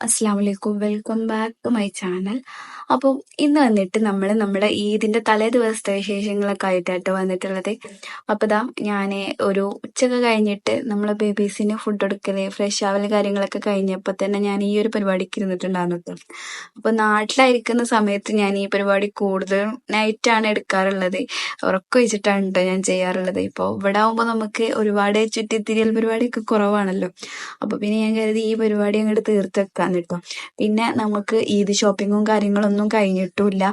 അസ്സാം വലൈക്കും welcome back to my channel അപ്പോൾ ഇന്ന് വന്നിട്ട് നമ്മൾ നമ്മുടെ ഈദിന്റെ തലേ ദിവസത്തെ വിശേഷങ്ങളൊക്കെ ആയിട്ടായിട്ട് വന്നിട്ടുള്ളത്. അപ്പോൾ ഇതാ ഞാൻ ഒരു ഉച്ചയ്ക്ക് കഴിഞ്ഞിട്ട് നമ്മളെ ബേബീസിന് ഫുഡ് കൊടുക്കൽ ഫ്രഷ് ആവൽ കാര്യങ്ങളൊക്കെ കഴിഞ്ഞപ്പോൾ തന്നെ ഞാൻ ഈ ഒരു പരിപാടിക്ക് ഇരുന്നിട്ടുണ്ടായിരുന്നു അപ്പൊ അപ്പോൾ നാട്ടിലായിരിക്കുന്ന സമയത്ത് ഞാൻ ഈ പരിപാടി കൂടുതലും നൈറ്റാണ് എടുക്കാറുള്ളത്. ഉറക്കം വെച്ചിട്ടാണ് കേട്ടോ ഞാൻ ചെയ്യാറുള്ളത്. ഇപ്പോൾ ഇവിടെ ആകുമ്പോൾ നമുക്ക് ഒരുപാട് ചുറ്റിത്തിരിയൽ പരിപാടിയൊക്കെ കുറവാണല്ലോ. അപ്പോൾ പിന്നെ ഞാൻ കരുതി ഈ പരിപാടി അങ്ങോട്ട് തീർത്തെക്കാന്ന് കേട്ടോ പിന്നെ നമുക്ക് ഈദ് ഷോപ്പിങ്ങും കാര്യങ്ങളൊന്നും കഴിഞ്ഞിട്ടുമില്ല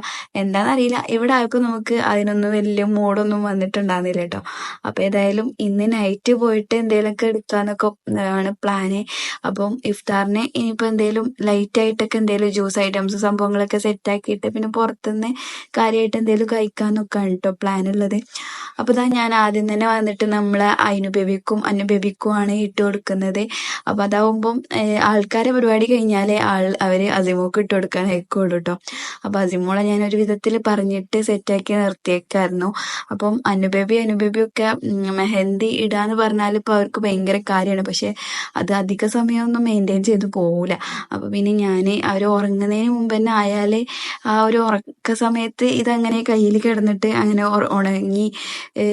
എന്താണെന്നറിയില്ല ഇവിടെ ആർക്കും നമുക്ക് അതിനൊന്നും വലിയ മൂടൊന്നും വന്നിട്ടുണ്ടായിരുന്നില്ല കേട്ടോ. അപ്പോൾ ഏതായാലും ഇന്ന് നൈറ്റ് പോയിട്ട് എന്തെങ്കിലുമൊക്കെ എടുക്കാന്നൊക്കെ ആണ് പ്ലാന് അപ്പം ഇഫ്താറിന് ഇനിയിപ്പോൾ എന്തെങ്കിലും ലൈറ്റ് ആയിട്ടൊക്കെ എന്തെങ്കിലും ജ്യൂസ് ഐറ്റംസ് സംഭവങ്ങളൊക്കെ സെറ്റ് ആക്കിയിട്ട് പിന്നെ പുറത്തുനിന്ന് കാര്യമായിട്ട് എന്തെങ്കിലും കഴിക്കാന്നൊക്കെയാണ് കേട്ടോ പ്ലാൻ ഉള്ളത്. അപ്പോൾ ഇതാ ഞാൻ ആദ്യം തന്നെ വന്നിട്ട് നമ്മളെ അയിനുബേബിക്കും അന്നുബേബിക്കും ആണ് ഇട്ട് കൊടുക്കുന്നത്. അപ്പോൾ അതാവുമ്പം ആൾക്കാരെ പരിപാടി കഴിഞ്ഞാലേ ആൾ അവർ അസിമോക്ക് ഇട്ട് കൊടുക്കാൻ അയക്കുള്ളൂ കേട്ടോ. അപ്പോൾ അസിമോളെ ഞാൻ ഒരു വിധത്തിൽ പറഞ്ഞിട്ട് സെറ്റാക്കി നിർത്തിയേക്കായിരുന്നു. അപ്പം അനുബേബി ഒക്കെ മെഹന്തി ഇടാന്ന് പറഞ്ഞാൽ ഇപ്പോൾ അവർക്ക് ഭയങ്കര കാര്യമാണ്. പക്ഷെ അത് അധിക സമയമൊന്നും മെയിന്റെയിൻ ചെയ്ത് പോവില്ല അപ്പോൾ പിന്നെ ഞാൻ അവർ ഉറങ്ങുന്നതിന് മുമ്പ് തന്നെ ആയാലേ ആ ഒരു ഉറക്ക സമയത്ത് ഇതങ്ങനെ കയ്യിൽ കിടന്നിട്ട് അങ്ങനെ ഉണങ്ങി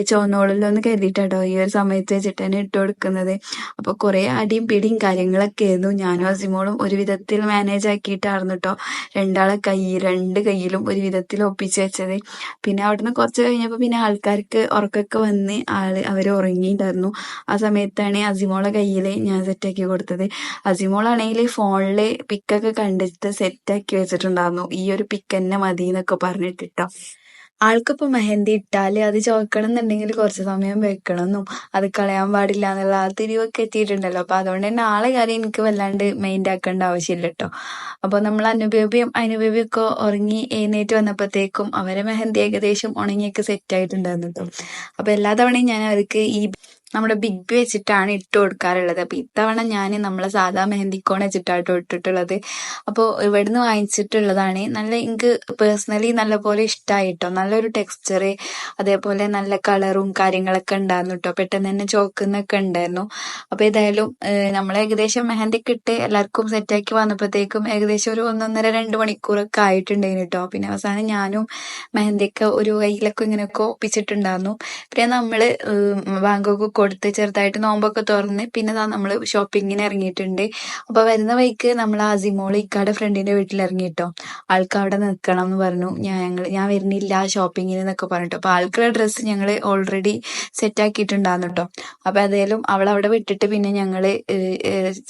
ചുവന്നോളല്ലോ എന്ന് കരുതിയിട്ടോ ഈ ഒരു സമയത്ത് വെച്ചിട്ട് തന്നെ ഇട്ട് കൊടുക്കുന്നത്. അപ്പൊ കുറെ അടിയും പിടിയും കാര്യങ്ങളൊക്കെ ആയിരുന്നു ഞാനും അസിമോളും ഒരു വിധത്തിൽ മാനേജ് ആക്കിയിട്ടായിരുന്നു കേട്ടോ രണ്ടാളെ കൈ രണ്ട് കയ്യിലും ഒരു വിധത്തിൽ ഒപ്പിച്ച് വെച്ചത്. പിന്നെ അവിടുന്ന് കുറച്ച് കഴിഞ്ഞപ്പോൾ പിന്നെ ആൾക്കാർക്ക് ഉറക്കൊക്കെ വന്ന് ആൾ അവർ ഉറങ്ങിയിട്ടുണ്ടായിരുന്നു. ആ സമയത്താണ് അസിമോളെ കയ്യിൽ ഞാൻ സെറ്റാക്കി കൊടുത്തത്. അസിമോളാണെങ്കിൽ ഫോണിൽ പിക്കൊക്കെ കണ്ടിട്ട് സെറ്റാക്കി വെച്ചിട്ടുണ്ടായിരുന്നു. ഈ ഒരു പിക്ക് തന്നെ മതി എന്നൊക്കെ പറഞ്ഞിട്ട് ആൾക്കിപ്പോ മെഹന്തി ഇട്ടാൽ അത് ചോക്കണം എന്നുണ്ടെങ്കിൽ കുറച്ച് സമയം വെക്കണമെന്നും അത് കളയാൻ പാടില്ല എന്നുള്ള ആ തിരിവൊക്കെ എത്തിയിട്ടുണ്ടല്ലോ. അപ്പൊ അതുകൊണ്ട് തന്നെ ആളെ കാര്യം എനിക്ക് വല്ലാണ്ട് മൈൻഡ് ആക്കേണ്ട ആവശ്യമില്ല കേട്ടോ അപ്പൊ നമ്മൾ അനുബേബിയും അനുബേബിയും ഒക്കെ ഉറങ്ങി എഴുന്നേറ്റ് വന്നപ്പോഴത്തേക്കും അവരെ മെഹന്തി ഏകദേശം ഉണങ്ങിയൊക്കെ സെറ്റ് ആയിട്ടുണ്ടായിരുന്നു കേട്ടോ അപ്പൊ എല്ലാ തവണയും ഞാൻ അവർക്ക് ഈ നമ്മുടെ ബിഗ് വെച്ചിട്ടാണ് ഇട്ട് കൊടുക്കാറുള്ളത്. അപ്പൊ ഇത്തവണ ഞാൻ നമ്മളെ സാധാ മെഹന്തിക്കോൺ വെച്ചിട്ടാട്ടോ ഇട്ടിട്ടുള്ളത്. അപ്പോൾ ഇവിടുന്ന് വാങ്ങിച്ചിട്ടുള്ളതാണ്. നല്ല എനിക്ക് പേഴ്സണലി നല്ലപോലെ ഇഷ്ടമായിട്ടോ നല്ലൊരു ടെക്സ്ചർ അതേപോലെ നല്ല കളറും കാര്യങ്ങളൊക്കെ ഉണ്ടായിരുന്നു കേട്ടോ പെട്ടെന്ന് തന്നെ ചോക്കുന്നൊക്കെ ഉണ്ടായിരുന്നു. അപ്പൊ ഏതായാലും നമ്മൾ ഏകദേശം മെഹന്തി ഇട്ട് എല്ലാവർക്കും സെറ്റാക്കി വന്നപ്പോഴത്തേക്കും ഏകദേശം ഒരു ഒന്നൊന്നര രണ്ട് മണിക്കൂറൊക്കെ ആയിട്ടുണ്ടായിരുന്നു കേട്ടോ പിന്നെ അവസാനം ഞാനും മെഹന്തിയൊക്കെ ഒരു കയ്യിലൊക്കെ ഇങ്ങനെയൊക്കെ ഒപ്പിച്ചിട്ടുണ്ടായിരുന്നു. പിന്നെ നമ്മൾ ബാങ്കൊക്കെ കൊടുത്ത് ചെറുതായിട്ട് നോമ്പൊക്കെ തുറന്ന് പിന്നെ നമ്മൾ ഷോപ്പിങ്ങിന് ഇറങ്ങിയിട്ടുണ്ട്. അപ്പൊ വരുന്ന വഴിക്ക് നമ്മൾ ആസിമോൾ ഇക്കാടെ ഫ്രണ്ടിന്റെ വീട്ടിൽ ഇറങ്ങിയിട്ടോ ആൾക്ക് അവിടെ നിൽക്കണം എന്ന് പറഞ്ഞു. ഞങ്ങൾ ഞാൻ വരുന്നില്ല ഷോപ്പിങ്ങിന് എന്നൊക്കെ പറഞ്ഞിട്ടോ. അപ്പൊ ആൾക്കുള്ള ഡ്രസ്സ് ഞങ്ങൾ ഓൾറെഡി സെറ്റ് ആക്കിയിട്ടുണ്ടായിരുന്നു കേട്ടോ അപ്പൊ അതേലും അവൾ അവിടെ വിട്ടിട്ട് പിന്നെ ഞങ്ങൾ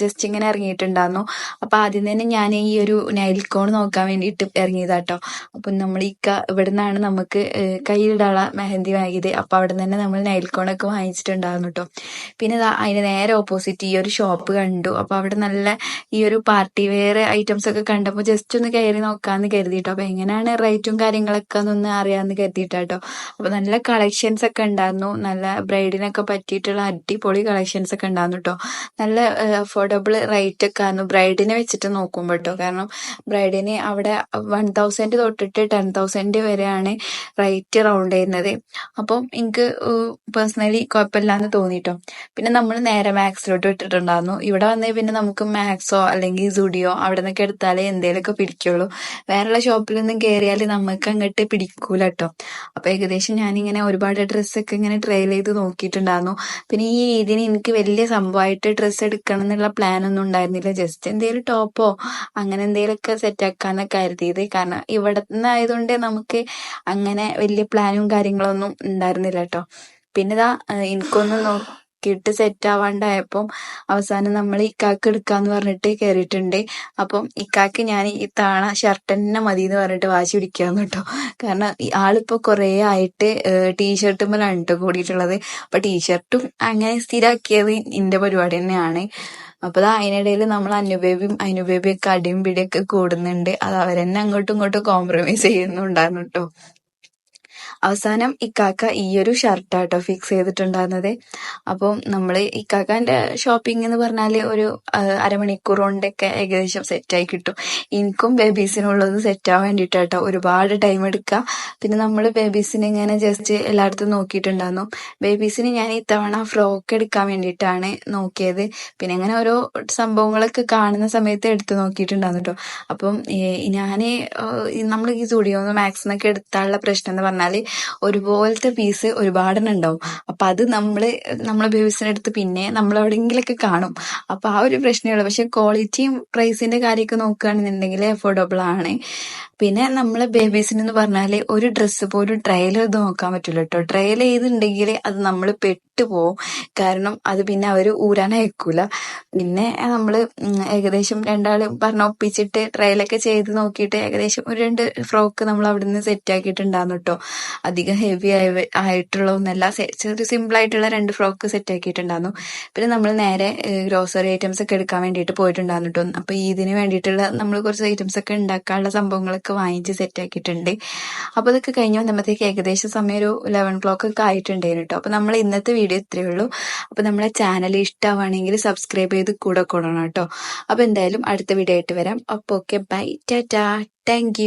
ജസ്റ്റ് ഇങ്ങനെ ഇറങ്ങിയിട്ടുണ്ടായിരുന്നു. അപ്പൊ ആദ്യം തന്നെ ഞാൻ ഈ ഒരു നൈൽക്കോൺ കോൺ നോക്കാൻ വേണ്ടിയിട്ട് ഇറങ്ങിയതാട്ടോ അപ്പൊ നമ്മൾ ഈ ഇവിടുന്നാണ് നമുക്ക് കയ്യിലിടാള മെഹന്തി വാങ്ങിയത്. അപ്പൊ അവിടെ തന്നെ നമ്മൾ നൈൽ കോൺ വാങ്ങിച്ചിട്ടുണ്ടായിരുന്നു കേട്ടോ പിന്നെ അതിന് നേരെ ഓപ്പോസിറ്റ് ഈ ഒരു ഷോപ്പ് കണ്ടു. അപ്പൊ അവിടെ നല്ല ഈ ഒരു പാർട്ടി വെയർ ഐറ്റംസ് ഒക്കെ കണ്ടപ്പോൾ ജസ്റ്റ് ഒന്ന് കയറി നോക്കാന്ന് കരുതിട്ടോ അപ്പൊ എങ്ങനെയാണ് റേറ്റും കാര്യങ്ങളൊക്കെ എന്നൊന്ന് അറിയാന്ന് കരുതിയിട്ടാട്ടോ അപ്പൊ നല്ല കളക്ഷൻസ് ഒക്കെ ഉണ്ടായിരുന്നു. നല്ല ബ്രൈഡിനൊക്കെ പറ്റിയിട്ടുള്ള അടിപൊളി കളക്ഷൻസ് ഒക്കെ ഉണ്ടായിരുന്നു കേട്ടോ നല്ല അഫോർഡബിൾ റേറ്റ് ഒക്കെ ആയിരുന്നു ബ്രൈഡിനെ വെച്ചിട്ട് നോക്കുമ്പോൾ കേട്ടോ കാരണം ബ്രൈഡിന് അവിടെ വൺ തൗസൻഡ് തൊട്ടിട്ട് ടെൻ തൗസൻഡ് വരെയാണ് റേറ്റ് റൗണ്ട് ചെയ്യുന്നത്. അപ്പം എനിക്ക് പേഴ്സണലി കുഴപ്പമില്ലാന്ന് തോന്നിട്ടോ. പിന്നെ നമ്മൾ നേരെ മാത്സിലോട്ട് വിട്ടിട്ടുണ്ടായിരുന്നു. ഇവിടെ വന്നേ പിന്നെ നമുക്ക് മാത്സോ അല്ലെങ്കിൽ സുഡിയോ അവിടെ നിന്നൊക്കെ എടുത്താലേ എന്തേലൊക്കെ പിടിക്കുള്ളൂ. വേറെയുള്ള ഷോപ്പിലൊന്നും കയറിയാൽ നമുക്ക് അങ്ങോട്ട് പിടിക്കൂല കേട്ടോ അപ്പൊ ഏകദേശം ഞാനിങ്ങനെ ഒരുപാട് ഡ്രസ്സൊക്കെ ഇങ്ങനെ ട്രയൽ ചെയ്ത് നോക്കിയിട്ടുണ്ടായിരുന്നു. പിന്നെ ഈ രീതിയിൽ എനിക്ക് വലിയ സംഭവമായിട്ട് ഡ്രസ്സ് എടുക്കണം എന്നുള്ള പ്ലാൻ ഒന്നും ഉണ്ടായിരുന്നില്ല. ജസ്റ്റ് എന്തെങ്കിലും ടോപ്പോ അങ്ങനെ എന്തെങ്കിലുമൊക്കെ സെറ്റ് ആക്കാന്നൊക്കെ കരുതിയത്. കാരണം ഇവിടെ നിന്നായതുകൊണ്ട് നമുക്ക് അങ്ങനെ വലിയ പ്ലാനും കാര്യങ്ങളൊന്നും ഉണ്ടായിരുന്നില്ല കേട്ടോ പിന്നെ ഇതാ എനിക്കൊന്ന് നോക്കിയിട്ട് സെറ്റ് ആവാണ്ടായപ്പം അവസാനം നമ്മൾ ഇക്കാക്ക് എടുക്കാന്ന് പറഞ്ഞിട്ട് കയറിയിട്ടുണ്ട് അപ്പം ഇക്കാക്ക് ഞാൻ ഈ താണ ഷർട്ട് തന്നെ മതി എന്ന് പറഞ്ഞിട്ട് വാശി പിടിക്കാന്ന് കേട്ടോ. കാരണം ആളിപ്പോ കുറേ ആയിട്ട് ടീഷർട്ടുമ്മലാണ് കേട്ടോ കൂടിയിട്ടുള്ളത്. അപ്പൊ ടീഷർട്ടും അങ്ങനെ സ്ഥിരാക്കിയത് എന്റെ പരിപാടി തന്നെയാണ്. അപ്പൊ അത് അതിനിടയിൽ നമ്മൾ അനുബേബിയും അനുബേബിയൊക്കെ അടിയും പിടിയൊക്കെ കൂടുന്നുണ്ട്. അത് അവരെന്നെ അങ്ങോട്ടും ഇങ്ങോട്ടും കോംപ്രമൈസ് ചെയ്യുന്നുണ്ടായിരുന്നു കേട്ടോ. അവസാനം ഇക്കാക്ക ഈ ഒരു ഷർട്ടാട്ടോ ഫിക്സ് ചെയ്തിട്ടുണ്ടായിരുന്നത്. അപ്പം നമ്മൾ ഇക്കാക്കാന്റെ ഷോപ്പിംഗ് എന്ന് പറഞ്ഞാൽ ഒരു അരമണിക്കൂർ കൊണ്ടൊക്കെ ഏകദേശം സെറ്റായി കിട്ടും. എനിക്കും ബേബീസിനുള്ളത് സെറ്റാവാൻ വേണ്ടിയിട്ടാട്ടോ ഒരുപാട് ടൈം എടുക്കുക പിന്നെ നമ്മൾ ബേബീസിനെ ഇങ്ങനെ ജസ്റ്റ് എല്ലായിടത്തും നോക്കിയിട്ടുണ്ടായിരുന്നു. ബേബീസിന് ഞാൻ ഇത്തവണ ഫ്രോക്ക് എടുക്കാൻ വേണ്ടിയിട്ടാണ് നോക്കിയത്. പിന്നെ അങ്ങനെ ഓരോ സംഭവങ്ങളൊക്കെ കാണുന്ന സമയത്ത് എടുത്ത് നോക്കിയിട്ടുണ്ടായിരുന്നു കേട്ടോ അപ്പം ഞാൻ നമ്മൾ ഈ സ്റ്റുഡിയോ മാക്സിനൊക്കെ എടുത്താനുള്ള പ്രശ്നം എന്ന് പറഞ്ഞാൽ ഒരുപോലത്തെ പീസ് ഒരുപാടെണ്ണം ഉണ്ടാവും അപ്പൊ അത് നമ്മൾ നമ്മളെ ബേബീസിനടുത്ത് പിന്നെ നമ്മൾ എവിടെയെങ്കിലൊക്കെ കാണും. അപ്പൊ ആ ഒരു പ്രശ്നമുള്ളൂ പക്ഷെ ക്വാളിറ്റിയും പ്രൈസിന്റെ കാര്യമൊക്കെ നോക്കുകയാണെന്നുണ്ടെങ്കിൽ അഫോർഡബിൾ ആണ്. പിന്നെ നമ്മളെ ബേബീസിന് എന്ന് പറഞ്ഞാൽ ഒരു ഡ്രസ്സ് പോലും ട്രയൽ ഇത് നോക്കാൻ പറ്റില്ല കേട്ടോ ട്രയൽ ചെയ്തുണ്ടെങ്കിൽ അത് നമ്മൾ പെട്ടുപോകും കാരണം അത് പിന്നെ അവർ ഊരാൻ അയക്കൂല. പിന്നെ നമ്മൾ ഏകദേശം രണ്ടാളും പറഞ്ഞ ഒപ്പിച്ചിട്ട് ട്രയലൊക്കെ ചെയ്ത് നോക്കിയിട്ട് ഏകദേശം ഒരു രണ്ട് ഫ്രോക്ക് നമ്മൾ അവിടെ നിന്ന് സെറ്റ് ആക്കിയിട്ടുണ്ടായിരുന്നു കേട്ടോ അധികം ഹെവി ആയ ആയിട്ടുള്ള ഒന്നല്ല. ചെറിയ സിമ്പിൾ ആയിട്ടുള്ള രണ്ട് ഫ്രോക്ക് സെറ്റ് ആക്കിയിട്ടുണ്ടായിരുന്നു. പിന്നെ നമ്മൾ നേരെ ഗ്രോസറി ഐറ്റംസ് ഒക്കെ എടുക്കാൻ വേണ്ടിയിട്ട് പോയിട്ടുണ്ടായിരുന്നു കേട്ടോ അപ്പൊ ഇതിന് വേണ്ടിയിട്ടുള്ള നമ്മൾ കുറച്ച് ഐറ്റംസ് ഒക്കെ ഉണ്ടാക്കാനുള്ള സംഭവങ്ങളൊക്കെ വാങ്ങിച്ച് സെറ്റ് ആക്കിയിട്ടുണ്ട്. അപ്പൊ അതൊക്കെ കഴിഞ്ഞ് വന്നപ്പോഴത്തേക്ക് ഏകദേശം സമയം ഒരു ലെവൻ ക്ലോക്ക് ഒക്കെ ആയിട്ടുണ്ടായിരുന്നു കേട്ടോ അപ്പൊ നമ്മൾ ഇന്നത്തെ വീഡിയോ ഇത്രയേ ഉള്ളൂ. അപ്പൊ നമ്മളെ ചാനൽ ഇഷ്ടമാണെങ്കിൽ സബ്സ്ക്രൈബ് ചെയ്ത് കൂടെ കൂടണം കേട്ടോ. അപ്പൊ എന്തായാലും അടുത്ത വീഡിയോ ആയിട്ട് വരാം. അപ്പൊ ഓക്കെ ബൈ ടാറ്റാ. താങ്ക്